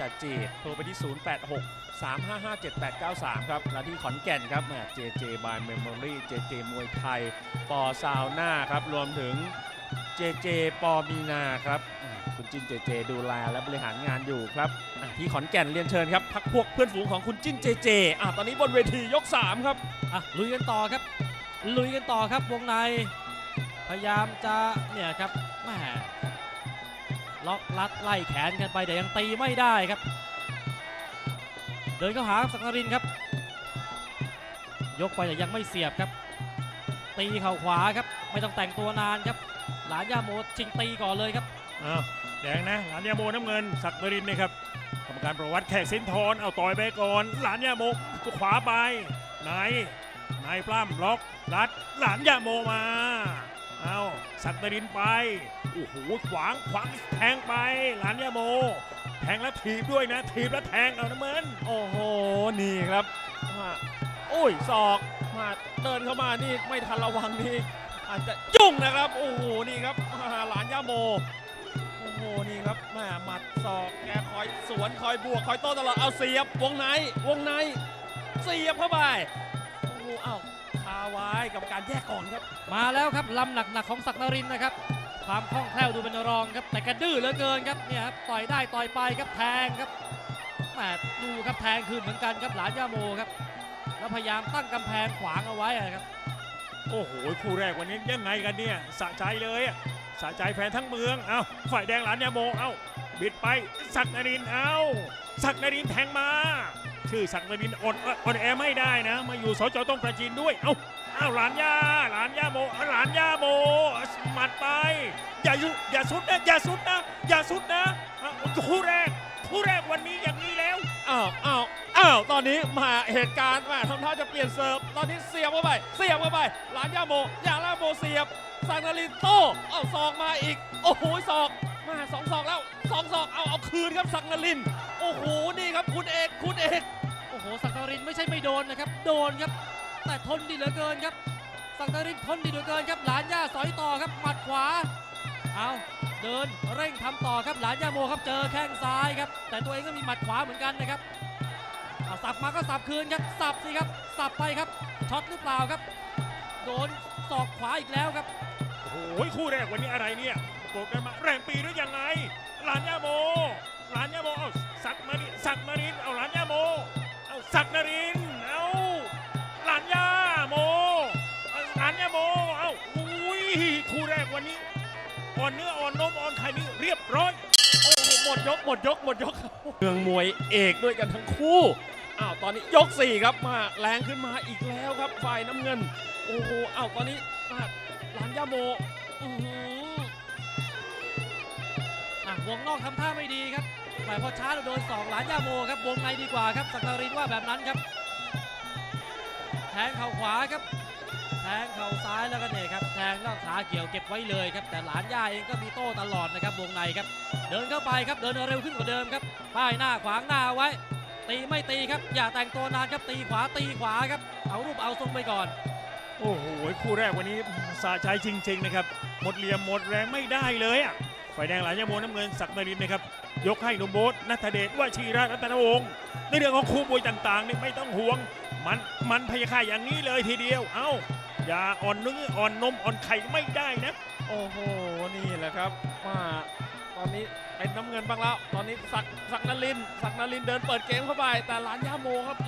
จากจีโทรไปที่ 086 355 7893 ครับ และที่ขอนแก่นครับแหม่เจเจบายเมมโมรี่เจเจมวยไทย ปอซาวน่าครับ รวมถึงเจเจปอมีนาครับ คุณจิ้นเจเจดูแลและบริหารงานอยู่ครับ ที่ขอนแก่นเรียนเชิญครับ พักพวกเพื่อนฝูงของคุณจิ้นเจเจอะตอนนี้บนเวทียก 3 ครับอะลุยกันต่อครับ ลุยกันต่อครับวงใน พยายามจะเนี่ยครับแหม ล็อกลัดไล่แขนกันไปแต่ยังตีไม่ได้ครับ เดินเข้าหาสักนรินครับ ยกไปแต่ยังไม่เสียบครับ ตีเข่าขวาครับ ไม่ต้องแต่งตัวนานครับ หลานย่าโมชิงตีก่อนเลยครับอ้าวแดงนะหลานยาโมน้ำเงินศักนรินนะครับกรรมการประวัติแขกสินทรเอาต่อยไปก่อน หลานยาโมขวาไปไหนไหนปล้ำล็อกรัดหลานยาโมมา ศักดิ์นรินทร์ไป โอ้โห ขวางขวางแทงไป หลานยาโม แทงแล้วถีบด้วยนะ ถีบแล้วแทงเอาน้ำเงินโอ้โห นี่ครับมาโอ้ยศอกมาเดินเข้ามานี่ไม่ทันระวังนี่อาจจะยุ่งนะครับ โอ้โห นี่ครับอ่าหลานย่าโม โอ้โห นี่ครับแม่หมัดศอกแกคอยสวนคอยบวกคอยโต้ตลอด เอาเสียบ วงใน วงใน เสียบเข้าไป โอ้โห เอ้าคา ไว้กับการแยกก่อนครับ มาแล้วครับลำหนักๆของศักดิ์นรินทร์นะครับ ความคล่องแคล่วดูเป็นรองครับ แต่กระดื้อเหลือเกินครับเนี่ยครับต่อยได้ต่อยไปครับแทงครับแหมดูครับแทงคืนเหมือนกันครับหลานย่าโมครับ แล้วพยายามตั้งกำแพงขวางเอาไว้อะครับ โอ้โหคู่แรกวันนี้ยังไงกันเนี่ยสะใจเลยอะสะใจแฟนทั้งเมืองเอาฝ่ายแดงหลานยาโมเอาบิดไปศักดิ์นรินทร์เอาศักดิ์นรินทร์แทงมา ชื่อศักดิ์นรินอดอดแอไม่ได้นะ มาอยู่สจต้องประจีนด้วย เอ้าเอาหลานย่าหลานย่าโมหลานย่าโมหมัดไป อย่ายุอย่าสุดนะอย่าสุดนะอย่าสุดนะคู่แรกคู่แรกวันนี้อย่างนี้แล้วอ้าวอ้าวอ้าวตอนนี้มาเหตุการณ์มาทำท่าจะเปลี่ยนเซิร์ฟตอนนี้เสียบเข้าไป เสียบเข้าไป หลานย่าโมย่าล่าโมเสียบสังนารินโตเอาศอกมาอีก โอ้โหศอกมาสองศอกแล้วสองศอกเอาเอาคืนครับสังนาริน อ้โหนี่ครับคุณเอกคุณเอกโอ้โหศักดิ์นรินไม่ใช่ไม่โดนนะครับ โดนครับ แต่ทนดีเหลือเกินครับศักดิ์นรินทนดีเหลือเกินครับ หลานย่าสอยต่อครับหมัดขวาเอาเดินเร่งทำต่อครับหลานย่าโมครับเจอแข้งซ้ายครับ แต่ตัวเองก็มีหมัดขวาเหมือนกันนะครับเอาสับมาก็สับคืนครับสับสิครับสับไปครับช็อตหรือเปล่าครับ โดนศอกขวาอีกแล้วครับโอ้โหคู่แรกวันนี้อะไรเนี่ยโกกันมาแรงปีหรือยังไงหลานย่าโม หลานยาโมเอาสักมาริสักมารินเอาหลานยาโมเอาสักนารินเอาหลานยาโมเอาหลานยาโมเอาอุ้ยคู่แรกวันนี้อ่อนเนื้ออ่อนนมอ่อนไข่นี่เรียบร้อยโอ้โหหมดยกหมดยกหมดยกเมืองมวยเอกด้วยกันทั้งคู่อ้าวตอนนี้ยก4ครับมาแรงขึ้นมาอีกแล้วครับฝ่ายน้ำเงินโอ้โหอ้าวตอนนี้หลานยาโมอื้หืออะวงนอกทำท่าไม่ดีครับ แต่พอช้าเราโดนสองหลานย่าโมครับวงในดีกว่าครับสักการินว่าแบบนั้นครับแทงเข่าขวาครับแทงเข่าซ้ายแล้วก็เนี่ยครับแทงแล้วขาเกี่ยวเก็บไว้เลยครับแต่หลานย่าเองก็มีโต้ตลอดนะครับวงในครับ เดินเข้าไปครับเดินเร็วขึ้นกว่าเดิมครับป้ายหน้าขวางหน้าไว้ ตีไม่ตีครับ อย่าแต่งตัวนานครับตีขวาตีขวาครับเอารูปเอาทรงไปก่อนโอ้โหคู่แรกวันนี้สะใจจริง ๆ นะครับ หมดเหลี่ยมหมดแรงไม่ได้เลยอะฝ่ายแดงหลานยาโมน้ำเงินศักดิ์นรินนะครับ ยกให้หนุ่มโบ๊ทนัทเดชว่าชีระรัตนวงศ์ในเรื่องของคู่มวยต่างๆนี่ไม่ต้องห่วง มันมันพยาค่าอย่างนี้เลยทีเดียว เอ้า อย่าอ่อนเนื้ออ่อนนมอ่อนไข่ไม่ได้นะ โอ้โห นี่แหละครับมาตอนนี้เป็นน้ำเงินบ้างแล้ว ตอนนี้สักสักนลินสักนลินเดินเปิดเกมเข้าไป แต่หลานย่าโมครับ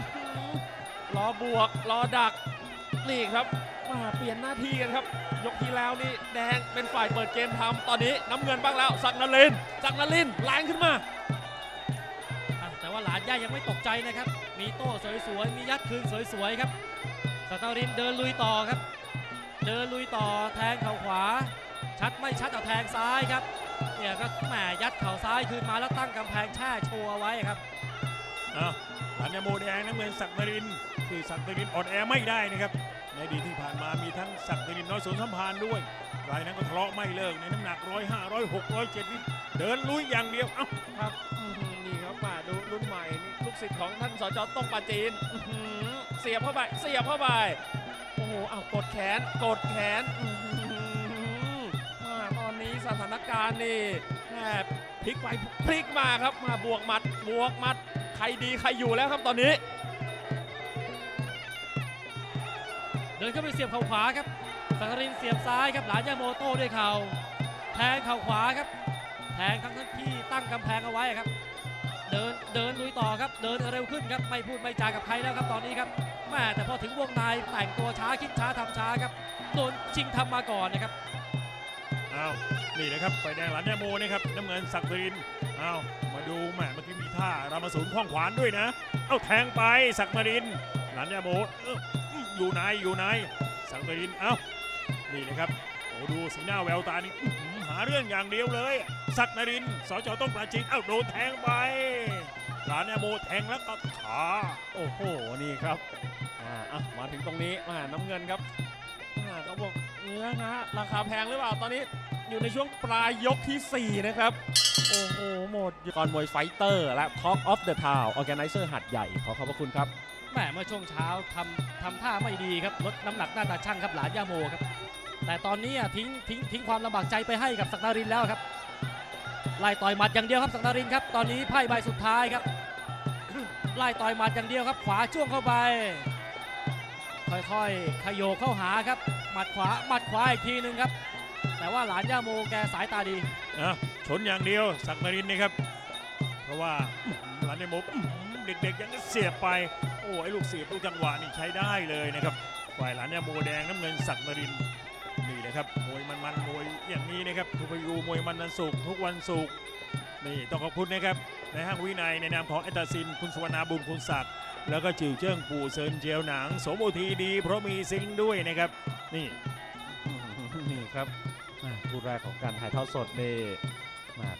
รอบวก รอดัก นี่ครับ เปลี่ยนหน้าที่กันครับ ยกที่แล้วนี่แดงเป็นฝ่ายเปิดเกมทำตอนนี้น้ำเงินบ้างแล้วสักนลินทร์สักนลินทร์แรงขึ้นมาอะแต่ว่าหลานย่ายังไม่ตกใจนะครับ มีโต้สวยๆ มียัดคืนสวยๆครับสตารินเดินลุยต่อครับ เดินลุยต่อแทงเข่าขวา ชัดไม่ชัดเอาแทงซ้ายครับเนี่ยก็แหมยัดเข่าซ้ายคืนมาแล้วตั้งกำแพงแช่โชว์เอาไว้ครับอ้าวหลานยาโมแดงน้ำเงินศักดิ์นรินทร์ที่ศักดิ์นรินทร์อ่อนแอไม่ได้นะครับ ในอดีตที่ผ่านมามีทั้งศักดิ์นินน้อยสนสัมพันธ์ด้วยรายนั้นก็ทะเลาะไม่เลิกในน้ำหนักร้อยห้าร้อยหกร้อยเจ็ดนี่เดินลุยอย่างเดียวเอ้าครับอื้อหือนี่ครับมาดูรุ่นใหม่นี่ลูกศิษย์ของท่านสจต้องปาจีนอื้อหือเสียบเข้าไปเสียบเข้าไปโอ้โหอ้าวกดแขนกดแขนอื้อหือมาตอนนี้สถานการณ์นี่แหมพพลิกไปพลิกมาครับมาบวกหมัดบวกหมัดใครดีใครอยู่แล้วครับตอนนี้ เดินเข้าไปเสียบเข่าขวาครับสักรินเสียบซ้ายครับหลานยาโมโต้ด้วยเข่าแทงเข่าขวาครับ แทงทั้งทั้งที่ตั้งกำแพงเอาไว้ครับ เดินเดินลุยต่อครับ เดินเร็วขึ้นครับไม่พูดไม่จากับใครแล้วครับตอนนี้ครับแม่แต่พอถึงวงในแต่งตัวช้าคิดช้าทำช้าครับโดนชิงทำมาก่อนนะครับอ้าวนี่นะครับไฟแดงหลานยาโมนะครับน้ำเงินศักรินอ้าวมาดูแหมเมื่อกี้มีท่ารามาสูนข้องขวานด้วยนะ เอ้าแทงไปศักดิ์มริน หลานยาโมเอ้าอื้ออยู่ไหนอยู่ไหนศักดิ์มรินทร์เอ้านี่นะครับโอ้ดูสีหน้าแววตานี่อื้อหือหาเรื่องอย่างเดียวเลยศักดิ์นรินทร์สจต้องปราจีนเอ้าโดนแทงไปหลานยาโมแทงแล้วก็ขาโอ้โหนี่ครับอ่าอะมาถึงตรงนี้อ่าน้ำเงินครับอ่าเขาบอกเนื้อนะราคาแพงหรือเปล่าตอนนี้อยู่ในช่วงปลายยกทีสี่4 นะครับ โอ้โห หมดกรมวยไฟเตอร์และ Talk of the Town Organizer หัดใหญ่ขอขอบพระคุณครับแห ม่เมื่อช่วงเช้าทำทำท่าไม่ดีครับลดน้ำหนักหน้าตาช่างครับหลานย่าโมครับ แต่ตอนนี้ทิ้งทิ้งทิ้งความลำบากใจไปให้กับสักดารินแล้วครับไล่ต่อยหมัดอย่างเดียวครับสักดารินครับตอนนี้ไพ่ใบสุดท้ายครับไล่ต่อยหมัดอย่างเดียวครับ ขวาจ้วงเข้าไป ค่อยๆ ขยโยเข้าหาครับหมัดขวาหมัดขวาอีกทีหนึ่งครับ แต่ว่าหลานย่าโมแกสายตาดีอะชนอย่างเดียวศักดิ์นรินทร์นะครับ เพราะว่าหลานยาโมอื้อหือเด็กๆยังเสียบไป โอ้ไอ้ลูกเสียบลูกจังหวะนี่ใช้ได้เลยนะครับฝ่ายหลานเนี่ยโมแดงน้ำเงินศักดิ์นรินนี่นะครับมวยมันๆมวยอย่างนี้นะครับทุกพยูมวยมันนันสุกร์ทุกวันศุกร์นี่ต้องขอบคุณนะครับในห้างวินัยในนามของเอตาซิน คุณสุวรรณาบุญคุณศักดิ์แล้วก็จิวเจิ้งปู่เซินเจียวหนัง โสมโอทีดี เพราะมีซิงด้วยนะครับ นี่นี่ครับคู่แรกของการถ่ายทอดสดนี่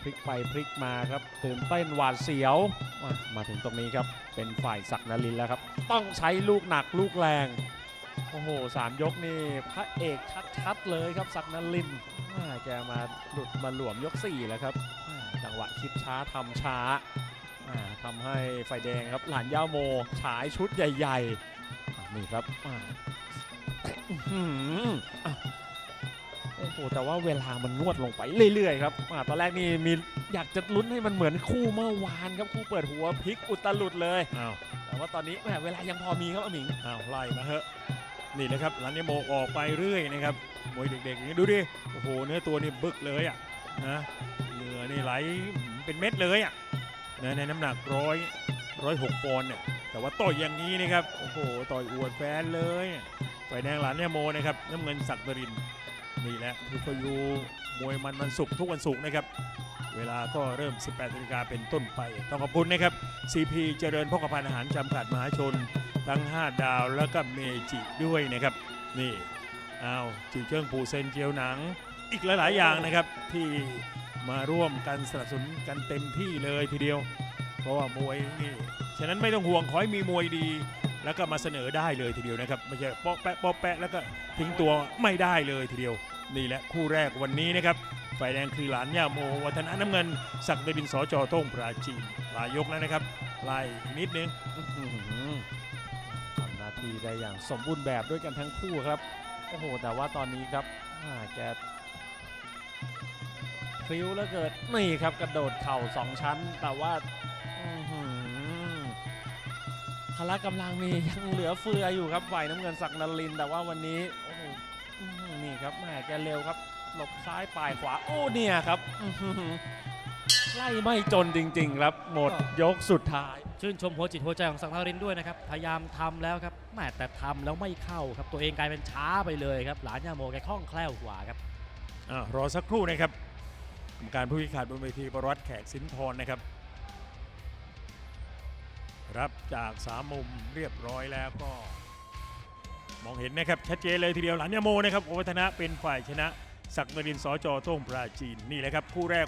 พลิกไปพลิกมาครับตื่นเต้นหวาดเสียวมามาถึงตรงนี้ครับเป็นฝ่ายศักนรินแล้วครับ ต้องใช้ลูกหนักลูกแรงโอ้โหสามยกนี่พระเอกชัดๆเลยครับศักนรินทร์อ่าแกมาหลุดมาหลวมยก4แล้วครับจังหวะคิดช้าทำช้าทำให้ไฟแดงครับหลานย่าโมฉายชุดใหญ่ ๆ นี่ครับ อ่าอื้อหืออะโอ้โหแต่ว่าเวลามันนวดลงไปเรื่อยๆครับอ่าตอนแรกนี่มีอยากจะลุ้นให้มันเหมือนคู่เมื่อวานครับคู่เปิดหัวพลิกอุตลุดเลยอ้าวแต่ว่าตอนนี้แหมเวลายังพอมีครับอาหมิงอ้าวไล่มาเถอะนี่เลยครับหลันยโมออกไปเรื่อยนะครับมวยเด็กๆอย่างนี้ดูดิโอ้โหเนื้อตัวนี่บึกเลยอะนะเหงื่อนี่ไหลเป็นเม็ดเลยอะนะในน้ำหนักร้อยร้อยหกปอนด์เนี่ยแต่ว่าต่อยอย่างนี้นะครับโอ้โหต่อยอวดแฟนเลยฝ่ายแดงหลานยโมนะครับน้ำเงินศักดิ์นริน ที่แหละคือพยูมวยมันวันศุกร์ทุกวันศุกร์นะครับ เวลาก็เริ่ม 18นาฬิกาเป็นต้นไป ต้องขอบคุณนะครับ CP เจริญพกพาอาหารจำกัดมหาชน ทั้ง 5 ดาวแล้วก็เมจิด้วยนะครับ นี่อ้าวจิวเจิ้งปูเซนเจียวหนัง อีกหลาย ๆ อย่างนะครับที่มาร่วมกันสนับสนุนกันเต็มที่เลยทีเดียว เพราะว่ามวยนี่ฉะนั้นไม่ต้องห่วงขอให้มีมวยดีแล้วก็มาเสนอได้เลยทีเดียวนะครับ ไม่ใช่ป๊อกแปะป๊อกแปะแล้วก็ทิ้งตัวไม่ได้เลยทีเดียว นี่แหละคู่แรกวันนี้นะครับฝ่ายแดงคือหลานย่าโมวัฒนะน้ำเงินศักดิ์ดินสอจอโต้งปราจีนลายยกแล้วนะครับไล่อีกนิดนึงทำหน้าที่ได้อย่างสมบูรณ์แบบด้วยกันทั้งคู่ครับโอ้โหแต่ว่าตอนนี้ครับแกพริ้วแล้วเกิดนี่ครับกระโดดเข่าสองชั้น แต่ว่าพละกำลังนี่ยังเหลือเฟืออยู่ครับฝ่ายน้ำเงินศักนริน แต่ว่าวันนี้โอ้โห นี่ครับแหมแกเร็วครับ หลบซ้ายปลายขวา โอ้เนี่ยครับอื้อหือไล่ไม่จนจริง ๆ ครับ หมดยกสุดท้าย ชื่นชมหัวจิตหัวใจของสังทารินด้วยนะครับ พยายามทำแล้วครับแม่แต่ทำแล้วไม่เข้าครับ ตัวเองกลายเป็นช้าไปเลยครับ หลานยาโมแกคล่องแคล่วกว่าครับอ่ารอสักครู่นะครับกรรมการผู้พิขาดบนเวทีประวัติแขกสินทรนะครับ รับจากสามมุมเรียบร้อยแล้วก็ มองเห็นนะครับชัดเจนเลยทีเดียวหลานยาโมนะครับโอวัฒนะเป็นฝ่ายชนะ ศักดิ์นรินทร์สจโต้งปราจีนนี่แหละครับคู่แรก